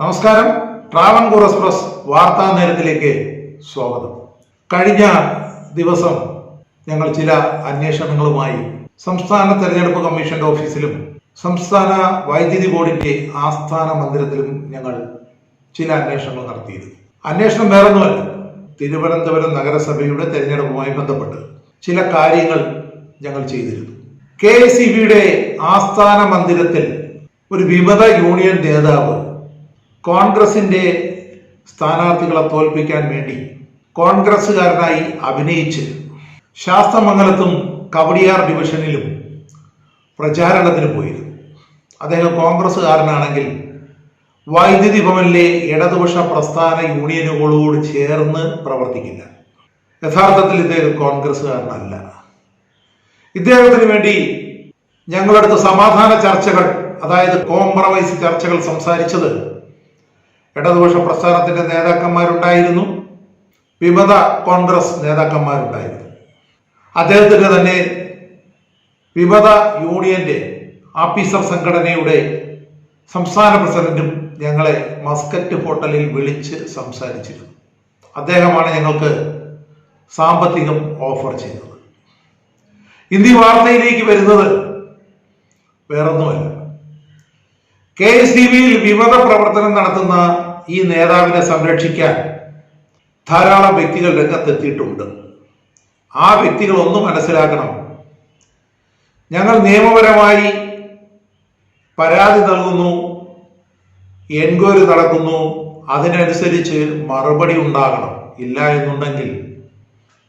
നമസ്കാരം. ട്രാവൻകൂർ എക്സ്പ്രസ് വാർത്താ നേരത്തിലേക്ക് സ്വാഗതം. കഴിഞ്ഞ ദിവസം ഞങ്ങൾ ചില അന്വേഷണങ്ങളുമായി സംസ്ഥാന തെരഞ്ഞെടുപ്പ് കമ്മീഷന്റെ ഓഫീസിലും സംസ്ഥാന വൈദ്യുതി ബോർഡിന്റെ ആസ്ഥാന മന്ദിരത്തിലും ഞങ്ങൾ ചില അന്വേഷണങ്ങൾ നടത്തിയിരുന്നു. അന്വേഷണം വേറൊന്നുമല്ല തിരുവനന്തപുരം നഗരസഭയുടെ തെരഞ്ഞെടുപ്പുമായി ബന്ധപ്പെട്ട് ചില കാര്യങ്ങൾ ഞങ്ങൾ ചെയ്തിരുന്നു. കെ എസ് ആസ്ഥാന മന്ദിരത്തിൽ ഒരു വിമത യൂണിയൻ നേതാവ് കോൺഗ്രസിന്റെ സ്ഥാനാർത്ഥികളെ തോൽപ്പിക്കാൻ വേണ്ടി കോൺഗ്രസ്സുകാരനായി അഭിനയിച്ച് ശാസ്ത്രമംഗലത്തും കവടിയാർ ഡിവിഷനിലും പ്രചാരണത്തിന് പോയിരുന്നു. അദ്ദേഹം കോൺഗ്രസ്സുകാരനാണെങ്കിൽ വൈദ്യുതി ഭവനിലെ ഇടതുപക്ഷ പ്രസ്ഥാന യൂണിയനുകളോട് ചേർന്ന് പ്രവർത്തിക്കില്ല. യഥാർത്ഥത്തിൽ ഇദ്ദേഹം കോൺഗ്രസ്സുകാരനല്ല. ഇദ്ദേഹത്തിന് വേണ്ടി ഞങ്ങളടുത്ത് സമാധാന ചർച്ചകൾ അതായത് കോംപ്രമൈസ് ചർച്ചകൾ സംസാരിച്ചത് ഇടതുപക്ഷ പ്രസ്ഥാനത്തിന്റെ നേതാക്കന്മാരുണ്ടായിരുന്നു. വിമത കോൺഗ്രസ് നേതാക്കന്മാരുണ്ടായിരുന്നു. അദ്ദേഹത്തിന്റെ തന്നെ വിമത യൂണിയന്റെ ആഫീസർ സംഘടനയുടെ സംസ്ഥാന പ്രസിഡന്റും ഞങ്ങളെ മസ്കറ്റ് ഹോട്ടലിൽ വിളിച്ച് സംസാരിച്ചിരുന്നു. അദ്ദേഹമാണ് ഞങ്ങൾക്ക് സാമ്പത്തികം ഓഫർ ചെയ്തത്. ഇന്ന് ഈ വാർത്തയിലേക്ക് വരുന്നത് വേറൊന്നുമല്ല. കെ എസ് ഡി ബിയിൽ വിമത പ്രവർത്തനം നടത്തുന്ന ഈ നേതാവിനെ സംരക്ഷിക്കാൻ ധാരാളം വ്യക്തികൾ രംഗത്തെത്തിയിട്ടുണ്ട്. ആ വ്യക്തികൾ ഒന്ന് മനസ്സിലാക്കണം. ഞങ്ങൾ നിയമപരമായി പരാതി നൽകുന്നു എൻക്വയറി നടക്കുന്നു അതിനനുസരിച്ച് മറുപടി ഉണ്ടാകണം. ഇല്ല എന്നുണ്ടെങ്കിൽ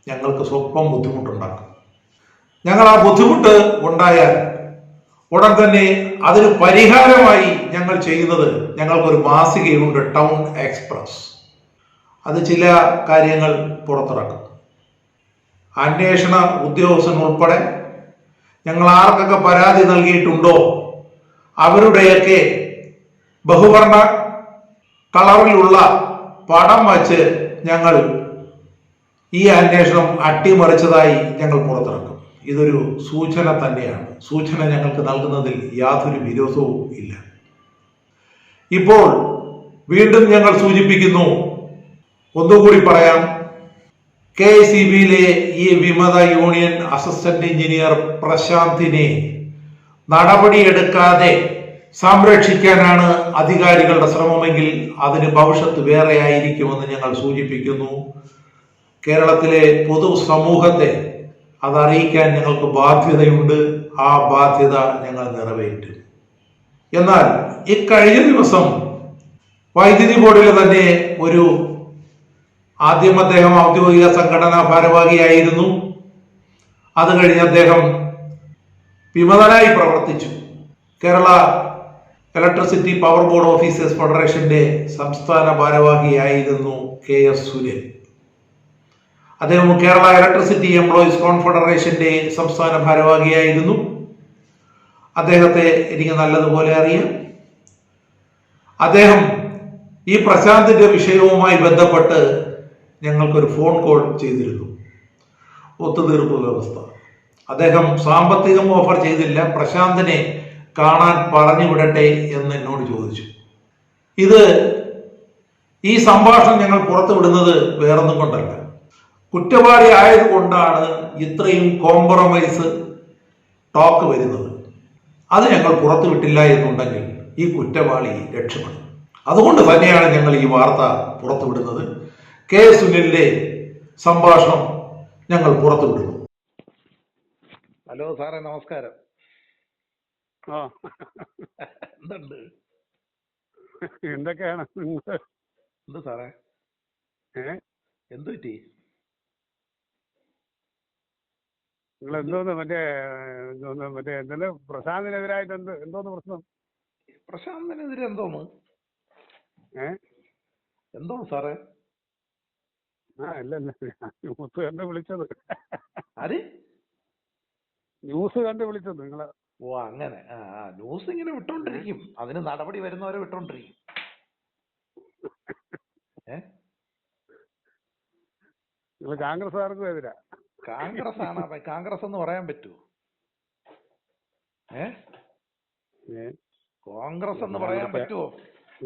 ഞങ്ങൾക്ക് സ്വപ്നം ബുദ്ധിമുട്ടുണ്ടാക്കും. ഞങ്ങൾ ആ ബുദ്ധിമുട്ട് ഉണ്ടായാൽ ഉടൻ തന്നെ അതിന് പരിഹാരമായി ഞങ്ങൾ ചെയ്യുന്നത് ഞങ്ങൾക്കൊരു മാസികയുണ്ട് ടൗൺ എക്സ്പ്രസ്. അത് ചില കാര്യങ്ങൾ പുറത്തിറക്കും. അന്വേഷണ ഉദ്യോഗസ്ഥൻ ഉൾപ്പെടെ ഞങ്ങൾ ആർക്കൊക്കെ പരാതി നൽകിയിട്ടുണ്ടോ? അവരുടെയൊക്കെ ബഹുവർണ കളറിലുള്ള പടം വച്ച് ഞങ്ങൾ ഈ അന്വേഷണം അട്ടിമറിച്ചതായി ഞങ്ങൾ പുറത്തിറക്കും. ഇതൊരു സൂചന തന്നെയാണ്. സൂചന ഞങ്ങൾക്ക് നൽകുന്നതിൽ യാതൊരു വിരോധവും ഇല്ല. ഇപ്പോൾ വീണ്ടും ഞങ്ങൾ സൂചിപ്പിക്കുന്നു. ഒന്നുകൂടി പറയാം. കെ സി ബിയിലെ ഈ വിമത യൂണിയൻ അസിസ്റ്റന്റ് എഞ്ചിനീയർ പ്രശാന്തിനെ നടപടിയെടുക്കാതെ സംരക്ഷിക്കാനാണ് അധികാരികളുടെ ശ്രമമെങ്കിൽ അതിന് ഭവിഷ്യത്ത് വേറെ ആയിരിക്കുമെന്ന് ഞങ്ങൾ സൂചിപ്പിക്കുന്നു. കേരളത്തിലെ പൊതു സമൂഹത്തെ അതറിയിക്കാൻ ഞങ്ങൾക്ക് ബാധ്യതയുണ്ട്. ആ ബാധ്യത ഞങ്ങൾ നിറവേറ്റും. എന്നാൽ ഇക്കഴിഞ്ഞ ദിവസം വൈദ്യുതി ബോർഡിലെ തന്നെ ഒരു ആദ്യം അദ്ദേഹം ഔദ്യോഗിക സംഘടനാ ഭാരവാഹിയായിരുന്നു. അത് കഴിഞ്ഞ് അദ്ദേഹം വിമതനായി പ്രവർത്തിച്ചു. Kerala electricity power board officers ഫെഡറേഷന്റെ സംസ്ഥാന ഭാരവാഹിയായിരുന്നു കെ എസ് സുരേൻ അദ്ദേഹം കേരള ഇലക്ട്രിസിറ്റി എംപ്ലോയീസ് കോൺഫെഡറേഷന്റെ സംസ്ഥാന ഭാരവാഹിയായിരുന്നു. അദ്ദേഹത്തെ എനിക്ക് നല്ലതുപോലെ അറിയാം. അദ്ദേഹം ഈ പ്രശാന്തിന്റെ വിഷയവുമായി ബന്ധപ്പെട്ട് ഞങ്ങൾക്കൊരു ഫോൺ കോൾ ചെയ്തിരുന്നു. ഒത്തുതീർപ്പ് വ്യവസ്ഥ. അദ്ദേഹം സാമ്പത്തികം ഓഫർ ചെയ്തില്ല. പ്രശാന്തിനെ കാണാൻ പറഞ്ഞു വിടട്ടെ എന്ന് എന്നോട് ചോദിച്ചു. ഇത് ഈ സംഭാഷണം ഞങ്ങൾ പുറത്തുവിടുന്നത് വേറൊന്നും കൊണ്ടല്ല. കുറ്റവാളി ആയതുകൊണ്ടാണ് ഇത്രയും കോംപ്രമൈസ് ടോക്ക് വരുന്നത്. അത് ഞങ്ങൾ പുറത്തു വിട്ടില്ല എന്നുണ്ടെങ്കിൽ ഈ കുറ്റവാളി രക്ഷപ്പെടും. അതുകൊണ്ട് തന്നെയാണ് ഞങ്ങൾ ഈ വാർത്ത പുറത്തുവിടുന്നത്. കെ സുനിലിന്റെ സംഭാഷണം ഞങ്ങൾ പുറത്തുവിടുന്നു. ഹലോ സാറേ നമസ്കാരം. ആ. എന്തുണ്ട്? എന്തൊക്കെയാണ് എന്ത് സാറേ? ഏ? എന്ത് പറ്റി? നിങ്ങൾ എന്തോന്ന് മറ്റേ എന്തോന്ന് മറ്റേ എന്തെ പ്രശാന്തിനെതിരായിട്ട് എന്ത് എന്തോന്ന് പ്രശ്നം? പ്രശാന്തിനെതിരെ എന്തോന്ന്? ഏ? എന്തോന്ന് സാറേ? ആ ഇല്ല ഇല്ല ന്യൂസ് കണ്ട് വിളിച്ചത്. ആര്? ന്യൂസ് കണ്ട് വിളിച്ചത് നിങ്ങളെ. ഓ അങ്ങനെ. ആ ആ, ന്യൂസ് ഇങ്ങനെ വിട്ടോണ്ടിരിക്കും. അതിന് നടപടി വരുന്നവരെ വിട്ടോണ്ടിരിക്കും. ഏ? നിങ്ങൾ കോൺഗ്രസ്സുകാർക്കും എതിരാ. കോൺഗ്രസ് ആണ് കോൺഗ്രസ് എന്ന് പറയാൻ പറ്റുമോ ഏ? കോൺഗ്രസ് എന്ന് പറയാൻ പറ്റുമോ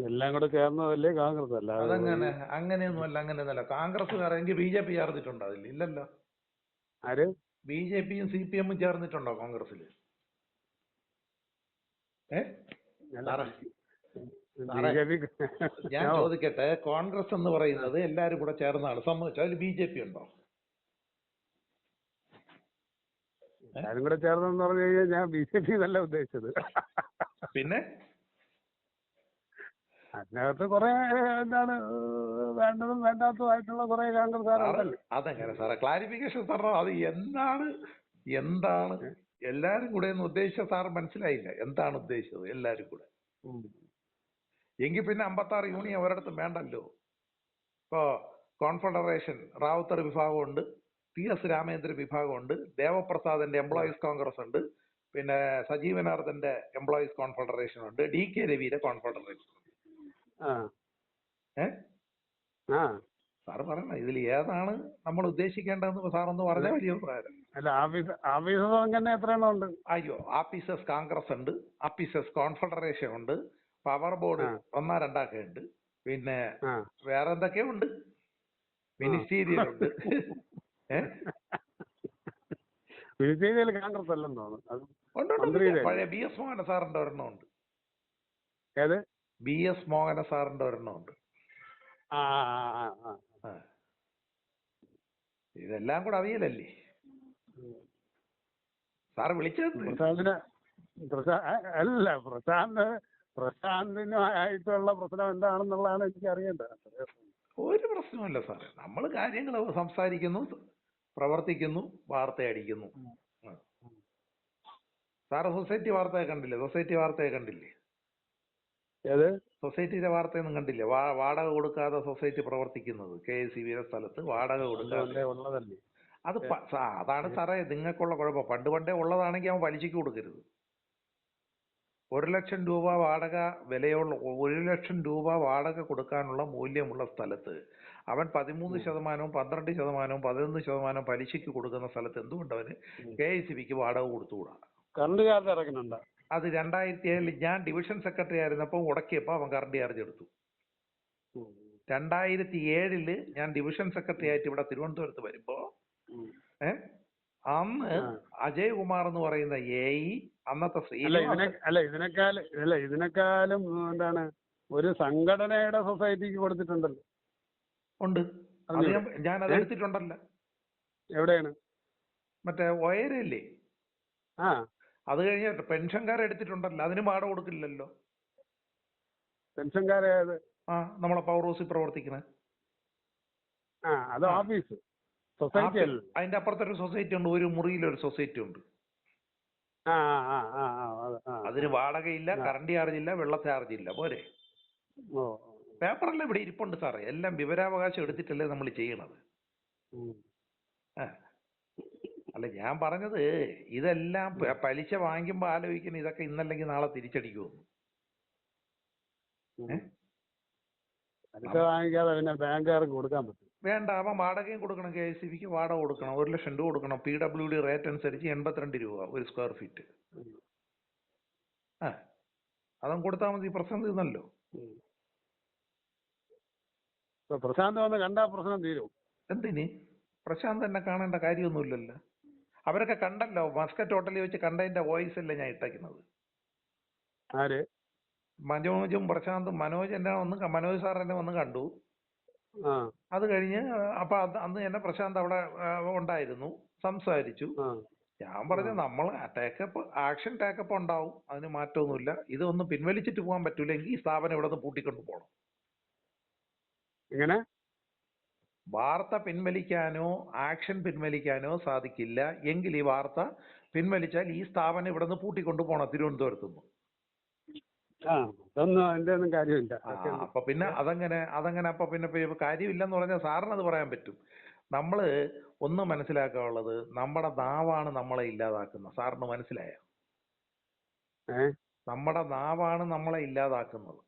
എല്ലാം കൂടെ ചേർന്നതല്ലേ കോൺഗ്രസ് അല്ല അതങ്ങനെ അങ്ങനെയൊന്നും അല്ല അങ്ങനെയൊന്നുമല്ല എങ്കിൽ ബി ജെ പി ചേർന്നിട്ടുണ്ടോ അതിൽ? ഇല്ലല്ലോ. ആര്? ബി ജെ പിയും സി പി എമ്മും ചേർന്നിട്ടുണ്ടോ കോൺഗ്രസിൽ പി ഞാൻ ചോദിക്കട്ടെ കോൺഗ്രസ് എന്ന് പറയുന്നത് എല്ലാരും കൂടെ ചേർന്നാണ്. സമ്മതിച്ചു? അതിൽ ബി ജെ പി ഉണ്ടോ? എല്ലാരും കൂടെ ചേർന്നെന്ന് പറഞ്ഞു കഴിഞ്ഞാൽ ഞാൻ ബി ജെ പി എന്നല്ല ഉദ്ദേശിച്ചത്. പിന്നെ? അതിനകത്ത് കുറെ എന്താണ് വേണ്ടതും വേണ്ടാത്തതുമായിട്ടുള്ള കുറെ കോൺഗ്രസ്സുകാരുണ്ടല്ലോ. അതെങ്ങനെ സാറേ ക്ലാരിഫിക്കേഷൻ പറഞ്ഞോ അത് എന്താണ് എന്താണ്? എല്ലാരും കൂടെ എന്ന് ഉദ്ദേശിച്ച സാർ മനസ്സിലായില്ല. എന്താണ് ഉദ്ദേശിച്ചത് എല്ലാരും കൂടെ. എങ്കിൽ പിന്നെ അമ്പത്താറ് യൂണിയൻ ഒരിടത്തും വേണ്ടല്ലോ. ഇപ്പോ കോൺഫെഡറേഷൻ റാവുത്തർ വിഭാഗമുണ്ട് പി എസ് രാമേന്ദ്രൻ വിഭാഗമുണ്ട് ദേവപ്രസാദിന്റെ എംപ്ലോയീസ് കോൺഗ്രസ് ഉണ്ട് പിന്നെ സജീവനാർദ്ദന്റെ എംപ്ലോയീസ് കോൺഫെഡറേഷൻ ഉണ്ട് ഡി കെ രവിയുടെ കോൺഫെഡറേഷൻ ഉണ്ട് ഏ? ആ. സാറ് പറയണം ഇതിൽ ഏതാണ് നമ്മൾ ഉദ്ദേശിക്കേണ്ടതെന്ന് സാറൊന്ന് പറഞ്ഞാൽ വലിയ ഉപകാരം അല്ല ആഫീസ് ഓഫീസ് തന്നെ എത്ര എണ്ണം ഉണ്ട് അയ്യോ ആപ്പീസസ് കോൺഗ്രസ് ഉണ്ട് ആപ്പീസസ് കോൺഫെഡറേഷൻ ഉണ്ട് പവർ ബോർഡ്. ഒന്നാ രണ്ടാക്കെ ഉണ്ട് പിന്നെ വേറെ എന്തൊക്കെയോ ഉണ്ട് മിനിസ്റ്റീരിയൽ ഉണ്ട് ഏ? കോൺഗ്രസ് അല്ലെന്ന് തോന്നുന്നു? പഴയ ബി എസ് മോഹന സാറിന്റെ ഒരെണ്ണം ഉണ്ട്. ഏത്? ബി എസ് മോഹന സാറിന്റെ ഒരെണ്ണമുണ്ട്. ഇതെല്ലാം കൂടെ അവിയലല്ലേ? സാർ വിളിച്ചത് അല്ല പ്രശാന്ത് പ്രശാന്തിനായിട്ടുള്ള പ്രശ്നം എന്താണെന്നുള്ളതാണ് എനിക്ക് അറിയേണ്ടത് ഒരു പ്രശ്നമല്ല സാർ നമ്മൾ കാര്യങ്ങൾ സംസാരിക്കുന്നു. പ്രവർത്തിക്കുന്നു വാർത്ത അടിക്കുന്നു ആ. സാറ് സൊസൈറ്റി വാർത്തയെ കണ്ടില്ലേ? സൊസൈറ്റി വാർത്തയെ കണ്ടില്ലേ? ഏത്? സൊസൈറ്റിയുടെ വാർത്തയൊന്നും കണ്ടില്ലേ? വാടക കൊടുക്കാതെ സൊസൈറ്റി പ്രവർത്തിക്കുന്നത് കെ എസ് സി ബിയുടെ സ്ഥലത്ത് വാടക കൊടുക്കാതെ. അത് അതാണ് സാറേ നിങ്ങൾക്കുള്ള കുഴപ്പം. പണ്ട് പണ്ടേ ഉള്ളതാണെങ്കിൽ അവൻ പലിശയ്ക്ക് കൊടുക്കരുത്. ഒരു ലക്ഷം രൂപ വാടക വിലയുള്ള ഒരു ലക്ഷം രൂപ വാടക കൊടുക്കാനുള്ള മൂല്യമുള്ള സ്ഥലത്ത് അവൻ പതിമൂന്ന് ശതമാനവും പന്ത്രണ്ട് ശതമാനവും പതിനൊന്ന് ശതമാനവും പലിശയ്ക്ക് കൊടുക്കുന്ന സ്ഥലത്ത് എന്തുകൊണ്ട് അവന് കെ ഐ സി ബിക്ക് വാടക കൊടുത്തുകൂടാ? കറണ്ട് ചാർജ് ഇറക്കുന്നുണ്ടോ. അത് രണ്ടായിരത്തി ഏഴിൽ ഞാൻ ഡിവിഷൻ സെക്രട്ടറി ആയിരുന്നപ്പോൾ ഉടക്കിയപ്പോൾ അവൻ കറണ്ട് ചാർജ് എടുത്തു. രണ്ടായിരത്തി ഏഴിൽ ഞാൻ ഡിവിഷൻ സെക്രട്ടറി ആയിട്ട് ഇവിടെ തിരുവനന്തപുരത്ത് വരുമ്പോ. ഏ? അന്ന് ആ. അജയ് കുമാർ എന്ന് പറയുന്ന എ അന്നത്തെ അല്ല ഇതിനേക്കാൾ അല്ല ഇതിനേക്കാളും എന്താണ് ഒരു സംഘടനയുടെ സൊസൈറ്റിക്ക് കൊടുത്തിട്ടുണ്ടല്ലോ. ഉണ്ട്. അത് ഞാൻ ഞാൻ അത് എടുത്തിട്ടുണ്ടല്ല. എവിടെയാണ്? മറ്റേ ഒയരല്ലേ ആ. അത് കഴിഞ്ഞ പെൻഷൻകാർ എടുത്തിട്ടുണ്ടല്ലോ. അതിന് പാടം കൊടുക്കില്ലല്ലോ. പെൻഷൻകാരെ ആ നമ്മളെ പവർ ഹൗസിൽ പ്രവർത്തിക്കുന്നത് ആ അത് ഓഫീസ്. സൊസൈറ്റി അതിന്റെ അപ്പുറത്തൊരു സൊസൈറ്റി ഉണ്ട്. ഒരു മുറിയിലൊരു സൊസൈറ്റി ഉണ്ട്. അതിന് വാടകയില്ല. കറണ്ട് ചാർജ് ഇല്ല വെള്ള ചാർജ് ഇല്ല പോരെ ഓ. പേപ്പറെല്ലാം ഇവിടെ ഇരിപ്പുണ്ട് സാറേ. എല്ലാം വിവരാവകാശം എടുത്തിട്ടല്ലേ നമ്മൾ ചെയ്യണത്. ആ. അല്ല ഞാൻ പറഞ്ഞത് ഇതെല്ലാം പലിശ വാങ്ങിക്കുമ്പോൾ ആലോചിക്കണം ഇതൊക്കെ ഇന്നല്ലെങ്കിൽ നാളെ തിരിച്ചടിക്കുമെന്ന്. ഉം. ഏ? പലിശ വാങ്ങിക്കാതെ പിന്നെ ബാങ്കുകാർക്ക് കൊടുക്കാൻ പറ്റും. വേണ്ട അവൻ വാടകയും കൊടുക്കണം കെ എസ് സി ബിക്ക് വാടക കൊടുക്കണം ഒരു ലക്ഷം രൂപ കൊടുക്കണം പി ഡബ്ല്യു ഡി റേറ്റ് അനുസരിച്ച് എൺപത്തിരണ്ട് രൂപ ഒരു സ്ക്വയർ ഫീറ്റ്. ആ. അതും കൊടുത്താൽ മതി പ്രശ്നം തീർന്നല്ലോ. ഇപ്പൊ പ്രശാന്ത് വന്ന് കണ്ടാ പ്രശ്നം തീരും. എന്തിന്? പ്രശാന്ത് എന്നെ കാണേണ്ട കാര്യമൊന്നുമില്ലല്ലോ. അവരൊക്കെ കണ്ടല്ലോ മസ്കറ്റ് ഹോട്ടലിൽ വെച്ച് കണ്ടതിന്റെ വോയിസ് അല്ലേ ഞാൻ ഇട്ടേക്കുന്നത്. ആര്? മനോജും പ്രശാന്തും മനോജ് എന്നെ വന്ന് ക- മനോജ് സാർ എന്നെ വന്ന് കണ്ടു. അത് കഴിഞ്ഞ് അപ്പൊ അന്ന് തന്നെ പ്രശാന്ത് അവിടെ ഉണ്ടായിരുന്നു സംസാരിച്ചു. ഞാൻ പറഞ്ഞു നമ്മൾ ടേക്കപ്പ് ആക്ഷൻ ടേക്കപ്പ് ഉണ്ടാവും. അതിന് മാറ്റമൊന്നുമില്ല. ഇതൊന്ന് പിൻവലിച്ചിട്ട് പോകാൻ പറ്റൂലെങ്കിൽ ഈ സ്ഥാപനം ഇവിടെ നിന്ന് പൂട്ടിക്കൊണ്ട് പോകണം എങ്ങനെ? വാർത്ത പിൻവലിക്കാനോ ആക്ഷൻ പിൻവലിക്കാനോ സാധിക്കില്ല. എങ്കിൽ ഈ വാർത്ത പിൻവലിച്ചാൽ ഈ സ്ഥാപനം ഇവിടെ നിന്ന് പൂട്ടിക്കൊണ്ടു പോണം തിരുവനന്തപുരത്ത് നിന്ന് ആ അതൊന്നും അതിന്റെ ഒന്നും കാര്യമില്ല. അപ്പൊ പിന്നെ അതങ്ങനെ അതങ്ങനെ അപ്പൊ പിന്നെ കാര്യമില്ലെന്ന് പറഞ്ഞാൽ സാറിന് അത് പറയാൻ പറ്റും. നമ്മൾ ഒന്ന് മനസ്സിലാക്കാനുള്ളത് നമ്മുടെ നാവാണ് നമ്മളെ ഇല്ലാതാക്കുന്നത് സാറിന് മനസ്സിലായ? നമ്മുടെ നാവാണ് നമ്മളെ ഇല്ലാതാക്കുന്നത്.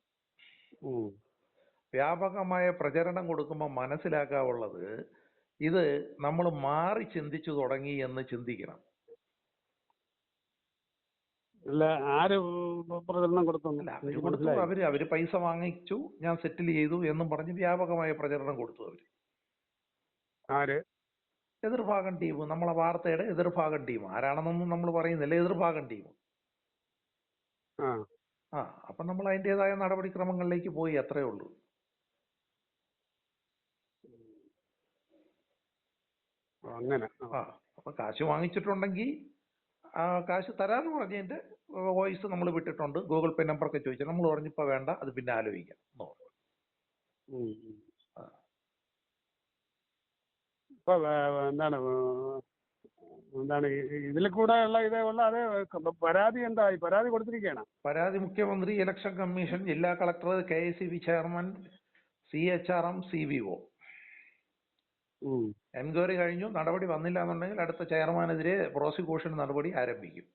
വ്യാപകമായ പ്രചരണം കൊടുക്കുമ്പോൾ മനസ്സിലാക്കാവുള്ളത് ഇത് നമ്മൾ മാറി ചിന്തിച്ചു തുടങ്ങി എന്ന് ചിന്തിക്കണം. അല്ല ആര് പ്രചരണം കൊടുത്തു? അവർ അവർ അവർ പൈസ വാങ്ങിച്ചു ഞാൻ സെറ്റിൽ ചെയ്തു എന്നും പറഞ്ഞ് വ്യാപകമായ പ്രചരണം കൊടുത്തു അവർ. ആര്? എതിർഭാഗം ടീം നമ്മളെ വാർത്തയുടെ എതിർഭാഗം ടീം. ആരാണെന്നൊന്നും നമ്മൾ പറയുന്നില്ല എതിർഭാഗം ടീം. ആ. ആ അപ്പൊ നമ്മൾ അതിന്റെതായ നടപടിക്രമങ്ങളിലേക്ക് പോയി അത്രേ ഉള്ളൂ. അങ്ങനെ. ആ. അപ്പൊ കാശ് വാങ്ങിച്ചിട്ടുണ്ടെങ്കിൽ ആ കാശ് തരാന്ന് പറഞ്ഞതിന്റെ വോയിസ് നമ്മൾ വിട്ടിട്ടുണ്ട്. ഗൂഗിൾ പേ നമ്പർ ഒക്കെ ചോദിച്ചു നമ്മൾ പറഞ്ഞിപ്പോ വേണ്ട അത് പിന്നെ ആലോചിക്കാം എന്ന് പറഞ്ഞു. ഇപ്പൊ എന്താണ് എന്താണ് ഇതിൽ കൂടെ ഉള്ള ഇതേ ഉള്ള അതേ പരാതി എന്തായി? പരാതി കൊടുത്തിരിക്കുകയാണ് പരാതി മുഖ്യമന്ത്രി ഇലക്ഷൻ കമ്മീഷൻ ജില്ലാ collector K S C B chairman C H R M C V O. Enquiry കഴിഞ്ഞു. നടപടി വന്നില്ല എന്നുണ്ടെങ്കിൽ അടുത്ത ചെയർമാനെതിരെ പ്രോസിക്യൂഷൻ നടപടി ആരംഭിക്കും.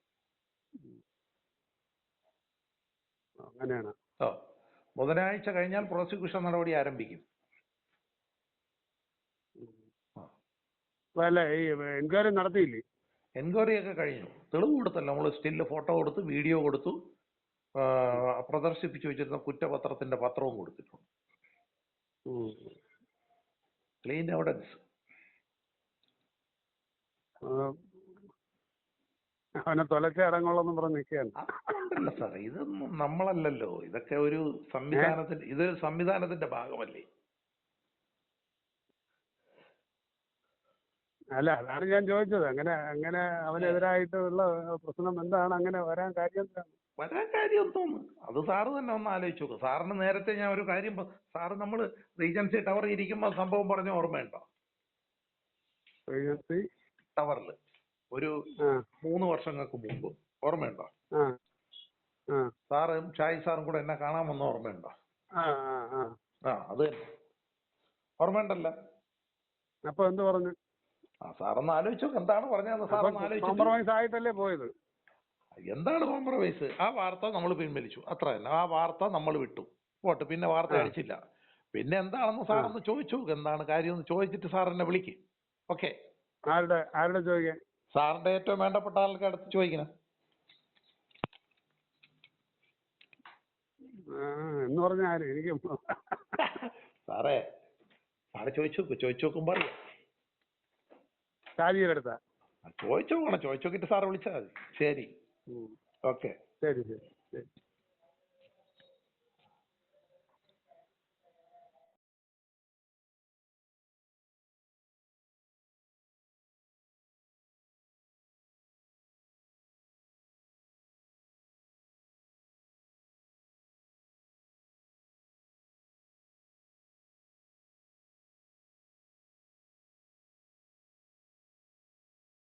അങ്ങനെയാണ്. ഓ ബുധനാഴ്ച കഴിഞ്ഞാൽ പ്രോസിക്യൂഷൻ നടപടി ആരംഭിക്കും. അല്ല ഈ എൻക്വയറി നടത്തിയില്ലേ? എൻക്വയറി ഒക്കെ കഴിഞ്ഞു. തെളിവ് കൊടുത്തല്ലോ. നമ്മൾ സ്റ്റിൽ ഫോട്ടോ കൊടുത്തു വീഡിയോ കൊടുത്തു പ്രദർശിപ്പിച്ചു വെച്ചിരുന്ന കുറ്റപത്രത്തിന്റെ പത്രവും കൊടുത്തിട്ടുണ്ട്. ക്ലീൻ എവിഡൻസ് അവനെ തൊലച്ചേ ഇറങ്ങുള്ളെന്ന് പറഞ്ഞ് നിൽക്കുകയാണ്. അതുകൊണ്ടല്ല സാറേ ഇതൊന്നും നമ്മളല്ലല്ലോ. ഇതൊക്കെ ഒരു സംവിധാനത്തിന്റെ ഇത് സംവിധാനത്തിന്റെ ഭാഗമല്ലേ? അല്ല അതാണ് ഞാൻ ചോദിച്ചത്. അങ്ങനെ അങ്ങനെ അവനെതിരായിട്ടുള്ള പ്രശ്നം എന്താണ്? അങ്ങനെ വരാൻ കാര്യം എന്താണ്? വരാൻ കാര്യം എന്തോന്ന് അത് സാറ് തന്നെ ഒന്ന് ആലോചിച്ച് നോക്ക്. സാറിന് നേരത്തെ ഞാൻ ഒരു കാര്യം സാറ് നമ്മൾ റീജൻസി ടവറിൽ ഇരിക്കുമ്പോൾ സംഭവം പറഞ്ഞ ഓർമ്മയുണ്ടോ റീജൻസി? ടവറിൽ. ഒരു മൂന്ന് വർഷങ്ങൾക്ക് മുമ്പ്. ഓർമ്മയുണ്ടോ സാറും ഷായി സാറും കൂടെ എന്നെ കാണാൻ വന്ന ഓർമ്മയുണ്ടോ ആ അത് ഓർമ്മയുണ്ടല്ലോ അപ്പൊ എന്ത് പറഞ്ഞു? ആ സാറൊന്ന് ആലോചിച്ചു എന്താണ് പറഞ്ഞത് സാറൊന്ന് ആലോചിച്ചു കോംപ്രമൈസ് ആയിട്ടല്ലേ പോയത്? എന്താണ് കോംപ്രമൈസ് ആ വാർത്ത നമ്മൾ പിൻവലിച്ചു. അത്ര തന്നെ. ആ വാർത്ത നമ്മൾ വിട്ടു. പോട്ടെ. പിന്നെ വാർത്ത അടിച്ചില്ല. പിന്നെ എന്താണെന്ന് സാറൊന്ന് ചോദിച്ചു. എന്താണ് കാര്യം എന്ന് ചോദിച്ചിട്ട് സാർ എന്നെ വിളിക്കും. ഓക്കെ. ആരുടെ ആരുടെ ചോദിക്കാൻ? സാറിന്റെ ഏറ്റവും വേണ്ടപ്പെട്ട ആൾക്ക് അടുത്ത് ചോദിക്കണം. എന്ന് പറഞ്ഞ ആര്? എനിക്ക് സാറേ സാറ് ചോദിച്ചു ചോദിച്ചു നോക്കുമ്പോ ചോദിച്ചു നോക്കണം. ചോദിച്ചു നോക്കിയിട്ട് സാറ് വിളിച്ചാൽ മതി. ശരി. ഉം. ഓക്കെ ശരി ശരി ശരി